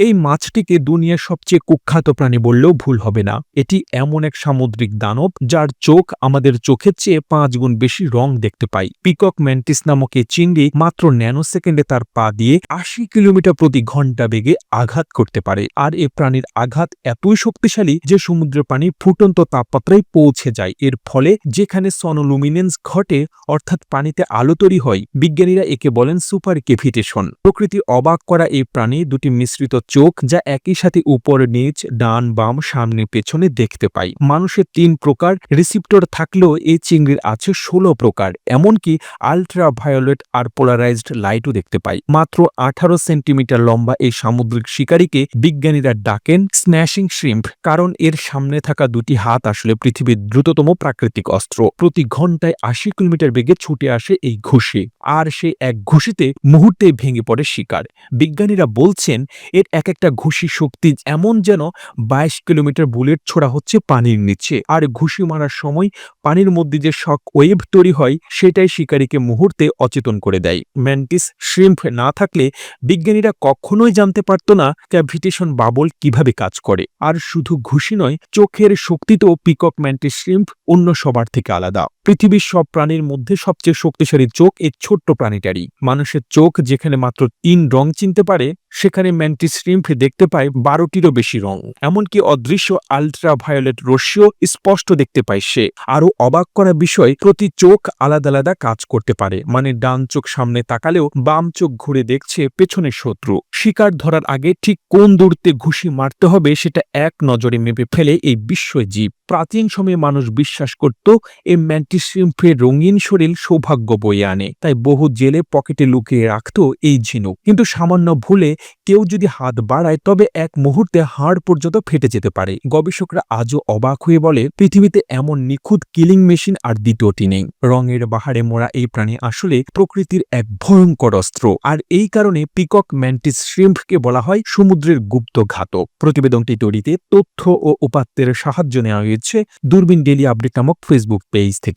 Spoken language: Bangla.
এই মাছটিকে দুনিয়ার সবচেয়ে কুখ্যাত প্রাণী বললেও ভুল হবে না। এটি এমন এক সামুদ্রিক দানব, যার চোখ আমাদের চোখের চেয়ে পাঁচ গুণ বেশি রং দেখতে পাই। পিকক ম্যান্টিস নামক এই চিংড়ি মাত্র ন্যানো সেকেন্ডে তার পা দিয়ে আশি কিলোমিটার প্রতি ঘণ্টা বেগে আঘাত করতে পারে। আর এ প্রাণীর আঘাত এতই শক্তিশালী যে সমুদ্রের পানি ফুটন্ত তাপমাত্রায় পৌঁছে যায়। এর ফলে যেখানে সনোলুমিনেন্স ঘটে, অর্থাৎ পানিতে আলো তৈরি হয়, বিজ্ঞানীরা একে বলেন সুপার কেভিটেশন প্রকৃতি অবাক করা এই প্রাণী দুটি মিশ্রিত চোখ যা একই সাথে উপর নিচ, ডান, বাম, সামনে, পেছনে দেখতে পাই। মানুষের তিন প্রকার, রিসিপ্টর থাকলেও এই চিংড়ির আছে ষোলো প্রকার। এমনকি আলট্রা ভায়োলেট আর পোলারাইজড লাইটও দেখতে পাই। মাত্র আঠারো সেন্টিমিটার লম্বা এই সামুদ্রিক শিকারীকে বিজ্ঞানীরা ডাকেন স্ন্যাশিং শ্রিম্প, কারণ এর সামনে থাকা দুটি হাত আসলে পৃথিবীর দ্রুততম প্রাকৃতিক অস্ত্র। প্রতি ঘন্টায় আশি কিলোমিটার বেগে ছুটে আসে এই ঘুষি। আর সেই এক ঘুষিতে মুহূর্তেই ভেঙে পড়ে শিকার। বিজ্ঞানীরা বলছেন, এর এক একটা ঘুষি শক্তি এমন যেন বাইশ কিলোমিটার বুলেট ছোড়া হচ্ছে পানির নিচে। আর ঘুষি মারার সময় পানির মধ্যে যে শক ওয়েভ তৈরি হয়, সেটাই শিকারীকে মুহূর্তে অচেতন করে দেয়। ম্যান্টিস শ্রিম্প না থাকলে বিজ্ঞানীরা কখনোই জানতে পারত না ক্যাভিটেশন বাবল কীভাবে কাজ করে। আর শুধু ঘুষি নয়, চোখের শক্তিতেও পিকক ম্যান্টিস শ্রিম্প অন্য সবার থেকে আলাদা। পৃথিবীর সব প্রাণীর মধ্যে সবচেয়ে শক্তিশালী চোখ এই ছোট্ট প্রাণীটারই। মানুষের চোখ, যেখানে মাত্র তিন রং চিনতে পারে, সেখানে ম্যান্টিস শ্রিম্প দেখতে পায় বারোটিরও বেশি রং। এমনকি অদৃশ্য আলট্রা ভায়োলেট রশ্মিও স্পষ্ট দেখতে পায় সে। আরও অবাক করা বিষয়, প্রতি চোখ আলাদা আলাদা কাজ করতে পারে। মানে ডান চোখ সামনে তাকালেও বাম চোখ ঘুরে দেখছে পেছনের শত্রু। শিকার ধরার আগে ঠিক কোন দূরত্বে ঘুষি মারতে হবে সেটা এক নজরে মেপে ফেলে এই বিস্ময় জীব প্রাচীন সময়ে মানুষ বিশ্বাস করত, এই ম্যান্টিস শ্রিম্পের রঙিন শরীর সৌভাগ্য বয়ে আনে। তাই বহু জেলে পকেটে লুকিয়ে রাখত এই ঝিনুক। কিন্তু সামান্য ভুলে কেউ যদি হাত বাড়ায়, তবে এক মুহূর্তে হাড় পর্যন্ত ফেটে যেতে পারে। গবেষকরা আজও অবাক হয়ে বলে, পৃথিবীতে এমন নিখুঁত কিলিং মেশিন আর দ্বিতীয়টি নেই। রঙের বাহারে মোড়া এই প্রাণী আসলে প্রকৃতির এক ভয়ঙ্কর অস্ত্র। আর এই কারণে পিকক ম্যান্টিস শ্রিম্পকে বলা হয় সমুদ্রের গুপ্ত ঘাতক। প্রতিবেদনটি তৈরিতে তথ্য ও উপাত্তের সাহায্য নেওয়া হয়েছে দূরবীন ডেলি আপডেট নামক ফেসবুক পেজ